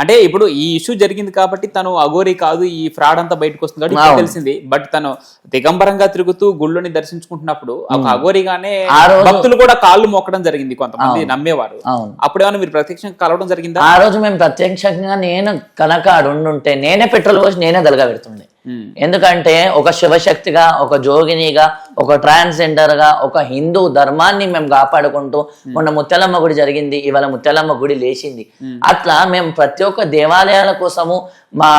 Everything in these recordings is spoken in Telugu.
అంటే ఇప్పుడు ఈ ఇష్యూ జరిగింది కాబట్టి తను అఘోరి కాదు ఈ ఫ్రాడ్ అంతా బయటకు వస్తుంది కాబట్టి. తెలిసింది. బట్ తను దిగంబరంగా తిరుగుతూ గుళ్ళని దర్శించుకుంటున్నప్పుడు ఒక అఘోరిగానే భక్తులు కూడా కాళ్ళు మొక్కడం జరిగింది కొంతమంది నమ్మేవారు. అప్పుడు ఏమైనా మీరు ప్రత్యక్షంగా కలవడం జరిగిందా? ఆ రోజు మేము ప్రత్యక్షంగా నేను కనుక ఉండుంటే నేనే పెట్రోల్ పోసి నేనే దలగా పెడుతుండే. ఎందుకంటే ఒక శివశక్తిగా ఒక జోగినిగా ఒక ట్రాన్స్జెండర్గా ఒక హిందూ ధర్మాన్ని మేము కాపాడుకుంటూ మొన్న ముత్యాలమ్మ గుడి జరిగింది ఇవాళ ముత్యాలమ్మ గుడి లేచింది. అట్లా మేము ప్రతి ఒక్క దేవాలయాల కోసము మా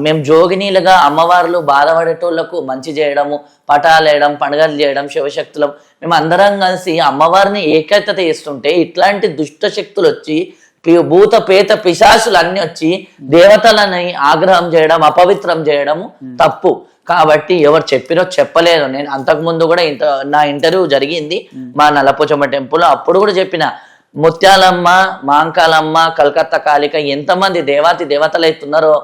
మేము జోగినీలుగా అమ్మవార్లు బాధపడేటోళ్ళకు మంచి చేయడము పటాలు వేయడం పండుగలు చేయడం శివశక్తులం మేము అందరం కలిసి అమ్మవారిని ఏకైకత చేస్తుంటే ఇట్లాంటి దుష్ట శక్తులు వచ్చి భూత పేత పిశాసులు అన్ని వచ్చి దేవతలని ఆగ్రహం చేయడం అపవిత్రం చేయడము తప్పు. కాబట్టి ఎవరు చెప్పిరో చెప్పలేదు నేను అంతకు ముందు కూడా ఇంత నా ఇంటర్వ్యూ జరిగింది మా నల్లపోచమ్మ టెంపుల్ అప్పుడు కూడా చెప్పిన ముత్యాలమ్మ మాంకాలమ్మ కలకత్తా కాళిక ఎంతమంది దేవాతి దేవతలు అవుతున్నారో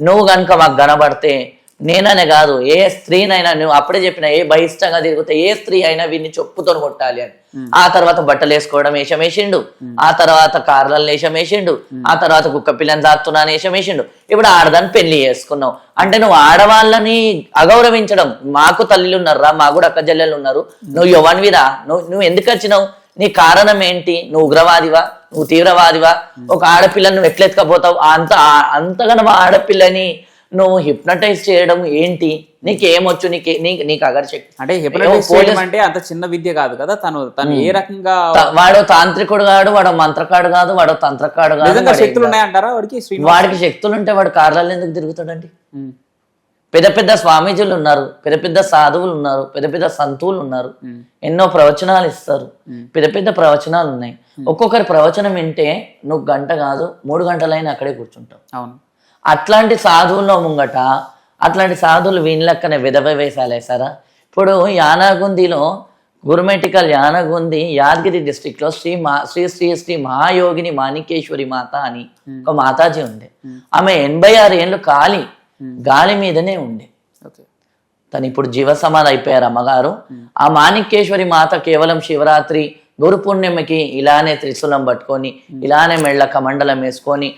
నువ్వు కనుక మాకు కనబడితే నేననే కాదు ఏ స్త్రీనైనా నువ్వు అప్పుడే చెప్పిన ఏ బహిష్టంగా తిరిగితే ఏ స్త్రీ అయినా వీడిని చెప్పుతో కొట్టాలి అని. ఆ తర్వాత బట్టలు వేసుకోవడం వేషం వేసిండు ఆ తర్వాత కార్లలో వేషం వేసిండు ఆ తర్వాత కుక్క పిల్లని దాస్తున్నాను వేషం వేసిండు ఇప్పుడు ఆడదాన్ని పెళ్ళి చేసుకున్నావు. అంటే నువ్వు ఆడవాళ్ళని అగౌరవించడం. మాకు తల్లిలు ఉన్నారా మాకు కూడా అక్క చెల్లెలు ఉన్నారు. నువ్వు యువన్విరా నువ్వు నువ్వు ఎందుకు వచ్చినావు? నీ కారణం ఏంటి? నువ్వు ఉగ్రవాదివా? నువ్వు తీవ్రవాదివా? ఒక ఆడపిల్లని నువ్వు ఎట్లెత్తుకపోతావు? అంత అంతగానో ఆడపిల్లని నువ్వు హిప్నటైజ్ చేయడం ఏంటి? నీకేమొచ్చు? నీకే నీకు నీకు అగర్శక్తి అంటే హిప్నటైజ్ చేయడం అంటే అంత చిన్న విద్య కాదు కదా? తను తను ఏ రకంగా వాడు తాంత్రికుడు కాడు వాడు మంత్రకాడు కాదు వాడు తంత్రకాడు కాదు శక్తులు. ఉన్నాయంటారా? వాడికి వాడికి శక్తులు ఉంటే వాడు కార్లలో ఎందుకు తిరుగుతాడండి. పెద్ద పెద్ద స్వామీజీలు ఉన్నారు పెద్ద పెద్ద సాధువులు ఉన్నారు పెద్ద పెద్ద సంతువులు ఉన్నారు. ఎన్నో ప్రవచనాలు ఇస్తారు. పెద్ద పెద్ద ప్రవచనాలు ఉన్నాయి. ఒక్కొక్కరి ప్రవచనం వింటే నువ్వు గంట కాదు మూడు గంటలైనా అక్కడే కూర్చుంటావు. అవును. అట్లాంటి సాధువుల్లో ముంగట అట్లాంటి సాధువులు వీళ్ళక్కనే విధవ వేషాలు వేసారా ఇప్పుడు యానాగుందిలో గురుమెటికల్ యానగుంది యాదగిరి district లో శ్రీ మా శ్రీ శ్రీ శ్రీ మహాయోగిని మాణికేశ్వరి మాత అని ఒక మాతాజీ ఉంది. ఆమె ఎనభై ఆరు ఏళ్ళు ఖాళీ గాలి మీదనే ఉండే. ఓకే. తను ఇప్పుడు జీవ సమాధి అయిపోయారు అమ్మగారు ఆ మాణిక్యేశ్వరి మాత కేవలం శివరాత్రి గురు పూర్ణిమకి ఇలానే త్రిశూలం పట్టుకొని ఇలానే మెళ్ళ కమండలం వేసుకొని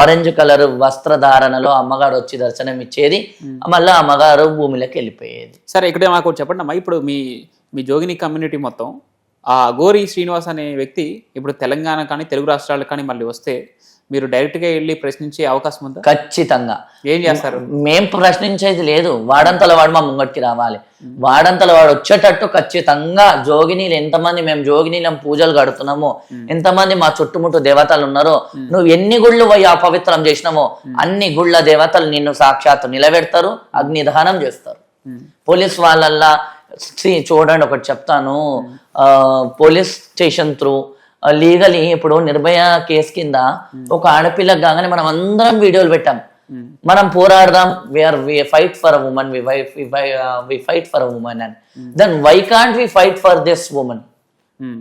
ఆరెంజ్ కలర్ వస్త్రధారణలో అమ్మగారు వచ్చి దర్శనం ఇచ్చేది మళ్ళీ అమ్మగారు భూమిలోకి వెళ్ళిపోయేది. సరే ఇక్కడ మాకు చెప్పండి అమ్మా. ఇప్పుడు మీ మీ జోగిని కమ్యూనిటీ మొత్తం ఆ గోరి శ్రీనివాస్ అనే వ్యక్తి ఇప్పుడు తెలంగాణ కానీ తెలుగు రాష్ట్రాలకు కానీ మళ్ళీ వస్తే మీరు డైరెక్ట్గా వెళ్ళి ప్రశ్నించే అవకాశం ఉందా? ఖచ్చితంగా. ఏం చేస్తారు? మేం ప్రశ్నించేది లేదు. వాడంతల వాడు మా ముంగటికి రావాలి. వాడంతల వాడు వచ్చేటట్టు ఖచ్చితంగా జోగినీలు ఎంతమంది మేము జోగినీలం పూజలు కడుతున్నామో ఎంతమంది మా చుట్టుముట్టు దేవతలు ఉన్నారో నువ్వు ఎన్ని గుళ్ళు పోయి అపవిత్రం చేసినామో అన్ని గుళ్ళ దేవతలు నిన్ను సాక్షాత్తు నిలబెడతారు అగ్నిదహనం చేస్తారు. పోలీస్ వాళ్ళల్లా చూడండి ఒకటి చెప్తాను. ఆ, పోలీస్ స్టేషన్ త్రూ లీగలీ ఇప్పుడు నిర్భయ కేసు కింద ఒక ఆడపిల్లకి కాగానే మనం అందరం వీడియోలు పెట్టాం. మనం పోరాడదాం. We are we fight for a women we we fight for a women and then why can't we fight for this women um.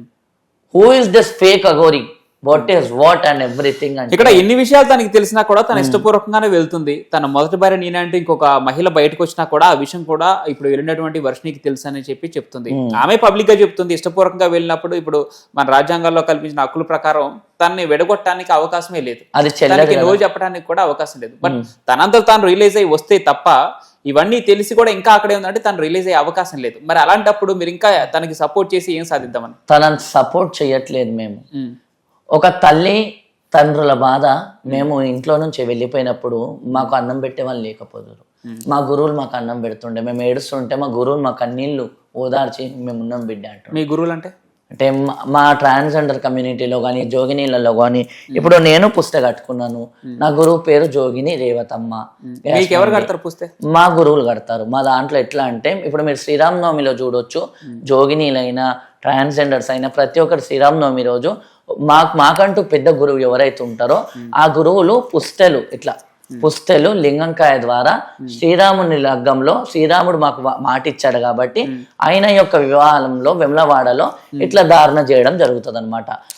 Who is this fake Aghori what is what and everything and ఇక్కడ ఎన్ని విషయాలు తనకి తెలిసినా కూడా తన ఇష్టపూర్వకంగానే వెళ్తుంది. తన మొదటి భార్య నేనే అంటే ఇంకొక మహిళ బయటకు వచ్చినా కూడా ఆ విషయం కూడా ఇప్పుడు వెళ్ళినటువంటి వర్షినికి తెలుసు అని చెప్పి చెప్తుంది. ఆమె పబ్లిక్గా చెప్తుంది ఇష్టపూర్వకంగా వెళ్ళినప్పుడు ఇప్పుడు మన రాజ్యాంగంలో కల్పించిన హక్కుల ప్రకారం తనని విడగొట్టడానికి అవకాశమే లేదు. అది తనకి నో చెప్పడానికి కూడా అవకాశం లేదు. బట్ తనంతా తాను రిలీజ్ అయ్యి వస్తే తప్ప ఇవన్నీ తెలిసి కూడా ఇంకా అక్కడే ఉందంటే తను రిలీజ్ అయ్యే అవకాశం లేదు. మరి అలాంటప్పుడు మీరు ఇంకా తనకి సపోర్ట్ చేసి ఏం సాధిద్దామని? తనని సపోర్ట్ చేయట్లేదు మేము. ఒక తల్లి తండ్రుల బాధ మేము ఇంట్లో నుంచి వెళ్ళిపోయినప్పుడు మాకు అన్నం పెట్టే వాళ్ళు లేకపోదురు మా గురువులు మాకు అన్నం పెడుతుండే. మేము ఏడుస్తుంటే మా గురువులు మా కన్నీళ్ళు ఓదార్చి మేము ఉన్నాం బిడ్డ అంటుండే మీ గురువులు అంటే అంటే మా- ట్రాన్స్జెండర్ కమ్యూనిటీలో కానీ జోగినీలలో కానీ ఇప్పుడు నేను పుస్తక కట్టుకున్నాను. నా గురువు పేరు జోగిని రేవతమ్మ ఎవరు కడతారు పుస్తే? మా గురువులు కడతారు. మా దాంట్లో ఎట్లా అంటే ఇప్పుడు మీరు శ్రీరామనవమిలో చూడొచ్చు జోగినీలైనా ట్రాన్స్జెండర్స్ అయినా ప్రతి ఒక్కరు శ్రీరామనవమి రోజు మాకు మాకంటూ పెద్ద గురువు ఎవరైతే ఉంటారో ఆ గురువులు పుస్తెలు ఇట్లా పుస్తెలు లింగంకాయ ద్వారా శ్రీరాముని లగ్గంలో శ్రీరాముడు మాకు వా- మాట ఇచ్చాడు కాబట్టి ఆయన యొక్క వివాహంలో వెమ్లవాడలో ఇట్లా ధారణ చేయడం జరుగుతుంది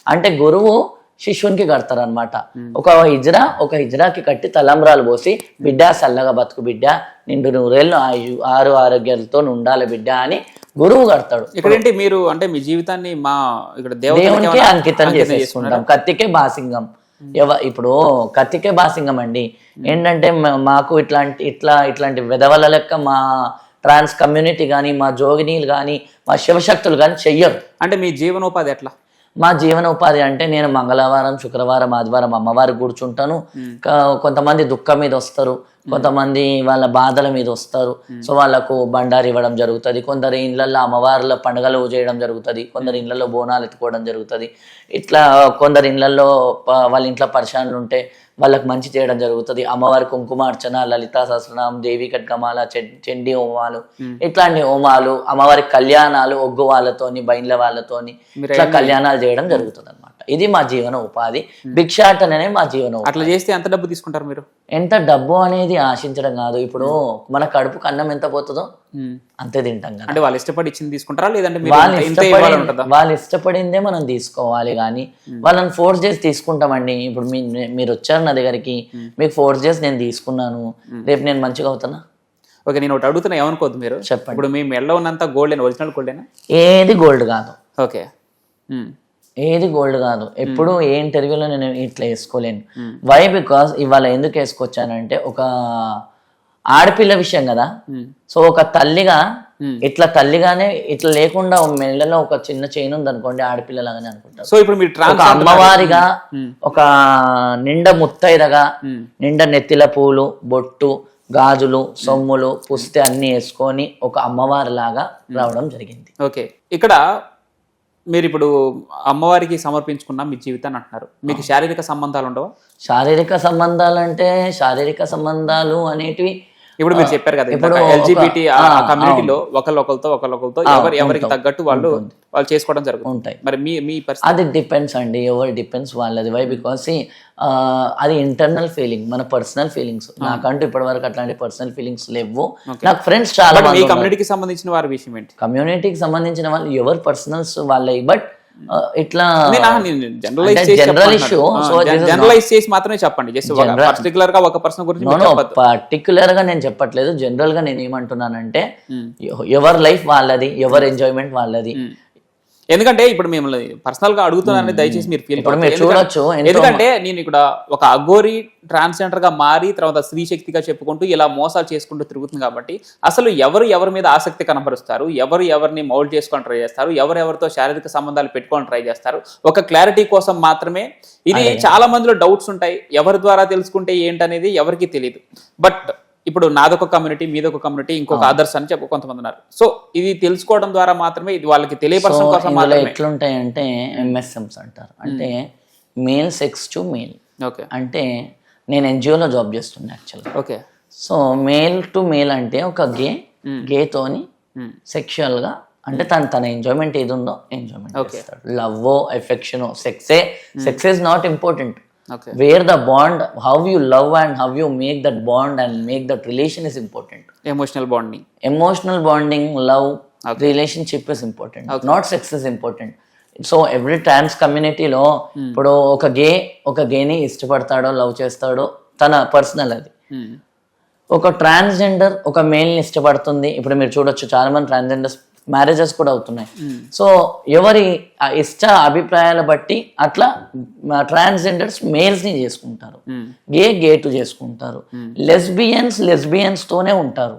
అంటే గురువు శిష్యునికి కడతారు అనమాట ఒక హిజ్రా ఒక హిజ్రాకి కట్టి తలంబ్రాలు పోసి బిడ్డ చల్లగా బతుకు బిడ్డ నిండు నూరేళ్ళు ఆయు ఆరు ఆరోగ్యాలతో ఉండాలి బిడ్డ అని గురువు కడతాడు. ఇక్కడేంటి మీరు అంటే మీ జీవితాన్ని మా ఇక్కడ దేవునికి అంకితం చేసేసుకుంటాం. కత్తికే బాసింగం ఎవ ఇప్పుడు కత్తికే బాసింగం అండి. ఏంటంటే మాకు ఇట్లాంటి ఇట్లా ఇట్లాంటి విధవల లెక్క మా ట్రాన్స్ కమ్యూనిటీ కానీ మా జోగినీలు కానీ మా శివశక్తులు కానీ చెయ్యరు. అంటే మీ జీవనోపాధి ఎట్లా? మా జీవన ఉపాధి అంటే నేను మంగళవారం శుక్రవారం ఆదివారం అమ్మవారికి కూర్చుంటాను. కొంతమంది దుఃఖం మీద వస్తారు. కొంతమంది వాళ్ళ బాధల మీద వస్తారు. సో వాళ్ళకు బండారు ఇవ్వడం జరుగుతుంది. కొందరు ఇళ్ళల్లో అమ్మవార్ల పండుగలు చేయడం జరుగుతుంది. కొందరు ఇళ్ళల్లో బోనాలు ఎత్తుకోవడం జరుగుతుంది. ఇట్లా కొందరు ఇళ్ళల్లో ప- వాళ్ళ ఇంట్లో పరిశానులు ఉంటే వాళ్ళకి మంచి చేయడం జరుగుతుంది. అమ్మవారి కుంకుమార్చన లలితా సహస్రనామం దేవి ఖడ్గమాల చె- చండీ హోమాలు ఇట్లాంటి హోమాలు అమ్మవారి కళ్యాణాలు ఒగ్గు వాళ్ళతోని బైన్ల వాళ్ళతోని ఇట్లా కళ్యాణాలు చేయడం జరుగుతుంది అనమాట ఇది మా జీవన ఉపాధి. భిక్షాటననే మా జీవన ఉపాధి. అట్లా చేస్తే ఎంత డబ్బు తీసుకుంటారు మీరు? ఎంత డబ్బు అనేది ఆశించడం కాదు. ఇప్పుడు మన కడుపుకు అన్నం ఎంత పోతుందో. అంతే తింటాం కదా. అంటే వాళ్ళు ఇష్టపడి ఇచ్చింది తీసుకుంటారా? లేదంటే వాళ్ళు ఇష్టపడి ఉంటుందా? వాళ్ళు ఇష్టపడిందే మనం తీసుకోవాలి కానీ వాళ్ళని ఫోర్స్ చేసి తీసుకుంటామండి. ఇప్పుడు మీరు వచ్చారు నా దగ్గరికి మీకు ఫోర్స్ చేసి నేను తీసుకున్నాను. రేపు నేను మంచిగా అవుతానా? ఓకే నేను ఒకటి అడుగుతున్నా ఏమనుకోవద్దు మీరు? చెప్పండి. ఇప్పుడు మీ మెడలో ఉన్నంత గోల్డ్ ఒరిజినల్ గోల్డేనా ఏది గోల్డ్ కాదు. ఓకే. ఏది గోల్డ్ కాదు. ఎప్పుడు ఏ ఇంటర్వ్యూలో నేను ఇట్లా వేసుకోలేను. వై బికాస్ ఇవాళ ఎందుకు వేసుకొచ్చానంటే ఒక ఆడపిల్ల విషయం కదా. సో ఒక తల్లిగా. ఇట్లా తల్లిగానే ఇట్లా లేకుండా మెళ్ళలో ఒక చిన్న చైన్ ఉంది అనుకోండి ఆడపిల్లలాగానే అనుకుంటారు. సో ఇప్పుడు మీరు ఒక అమ్మవారిగా. ఒక నిండ ముత్తైదగా. నిండ నెత్తిల పూలు బొట్టు గాజులు సొమ్ములు పుస్తె అన్ని వేసుకొని ఒక అమ్మవారి లాగా రావడం జరిగింది. ఓకే. ఇక్కడ మీరు ఇప్పుడు అమ్మవారికి సమర్పించుకున్న మీ జీవితాన్ని అంటున్నారు. మీకు శారీరక సంబంధాలు ఉండవా? శారీరక సంబంధాలు అంటే శారీరక సంబంధాలు అనేటివి ఇప్పుడు మీరు చెప్పారు కదా ఇప్పుడు ఎల్జిబిటి కమ్యూనిటీలో ఒకళ్ళొకరితో ఒకళ్ళొకరితో ఎవరు ఎవరికి తగ్గట్టు వాళ్ళు వాళ్ళు చేసుకోవడం జరుగుతుంది. ఉంటాయి. మరి మీ మీ పరిస్థితి? అది డిపెండ్స్ అండి. ఎవరు డిపెండ్స్ వాళ్ళది. వై బికాస్ అది ఇంటర్నల్ ఫీలింగ్ మన పర్సనల్ ఫీలింగ్స్ నాకంటూ ఇప్పటి వరకు అట్లాంటి పర్సనల్ ఫీలింగ్స్ లేవు. నాకు ఫ్రెండ్స్ చాలా కమ్యూనిటీకి సంబంధించిన వారి విషయం ఏంటి? కమ్యూనిటీకి సంబంధించిన వాళ్ళు ఎవరు పర్సనల్స్ వాళ్ళవి బట్ ఇట్లా జనరలైజ్ చేసి మాత్రమే చెప్పండి. జస్ట్ పర్టికులర్గా ఒక పర్సన్ గురించి. పర్టికులర్గా నేను చెప్పట్లేదు. జనరల్గా నేను ఏమంటున్నానంటే ఎవ- ఎవరి లైఫ్ వాళ్ళది ఎవరి ఎంజాయ్మెంట్ వాళ్ళది. ఉమ్. ఎందుకంటే ఇప్పుడు మిమ్మల్ని పర్సనల్గా అడుగుతున్నానని దయచేసి మీరు ఫీల్ చూడొచ్చు ఎందుకంటే నేను ఇక్కడ ఒక అఘోరి ట్రాన్స్జెండర్గా మారి తర్వాత స్త్రీ శక్తిగా చెప్పుకుంటూ ఇలా మోసాలు చేసుకుంటూ తిరుగుతుంది కాబట్టి అసలు ఎవరు ఎవరి మీద ఆసక్తి కనబరుస్తారు? ఎవరు ఎవరిని మౌల్డ్ చేసుకొని ట్రై చేస్తారు? ఎవరు ఎవరితో శారీరక సంబంధాలు పెట్టుకొని ట్రై చేస్తారు? ఒక క్లారిటీ కోసం మాత్రమే ఇది చాలా మందిలో డౌట్స్ ఉంటాయి. ఎవరి ద్వారా తెలుసుకుంటే ఏంటనేది ఎవరికి తెలియదు బట్ ఇప్పుడు నాదొక కమ్యూనిటీ మీదొక కమ్యూనిటీ ఇంకొక అదర్స్ అని చెప్పి కొంతమంది ఉన్నారు. సో ఇది తెలుసుకోవడం ద్వారా మాత్రమే ఇది వాళ్ళకి తెలియపరచడం కోసం ఎట్లుంటాయంటే ఎంఎస్ఎంస్ అంటారు. అంటే male sex to male okay. అంటే నేను ఎన్జిఓలో జాబ్ చేస్తున్నా యాక్చువల్గా okay. So male to male అంటే ఒక గే గేతోని Hmm. సెక్షువల్గా అంటే తన తన ఎంజాయ్మెంట్ ఏది ఉందో ఎంజాయ్మెంట్ చేస్తాడు. Love affection సెక్సే sex is not important where the bond how you love and how you make that bond and make that relation is important emotional bonding emotional bonding love relationship is important not sex is important so every trans కమ్యూనిటీలో ఇప్పుడు ఒక గే ఒక గేని ఇష్టపడతాడో లవ్ చేస్తాడో తన పర్సనల్ అది. ఒక ట్రాన్స్జెండర్ ఒక మేల్ని ఇష్టపడుతుంది. ఇప్పుడు మీరు చూడొచ్చు చాలా మంది ట్రాన్స్జెండర్స్ మ్యారేజెస్ కూడా అవుతున్నాయి. సో ఎవరి ఇష్ట అభిప్రాయాల బట్టి అట్లా ట్రాన్స్జెండర్స్ మేల్స్ని చేసుకుంటారు గే గేటు చేసుకుంటారు. లెస్బియన్స్ లెస్బియన్స్ తోనే ఉంటారు.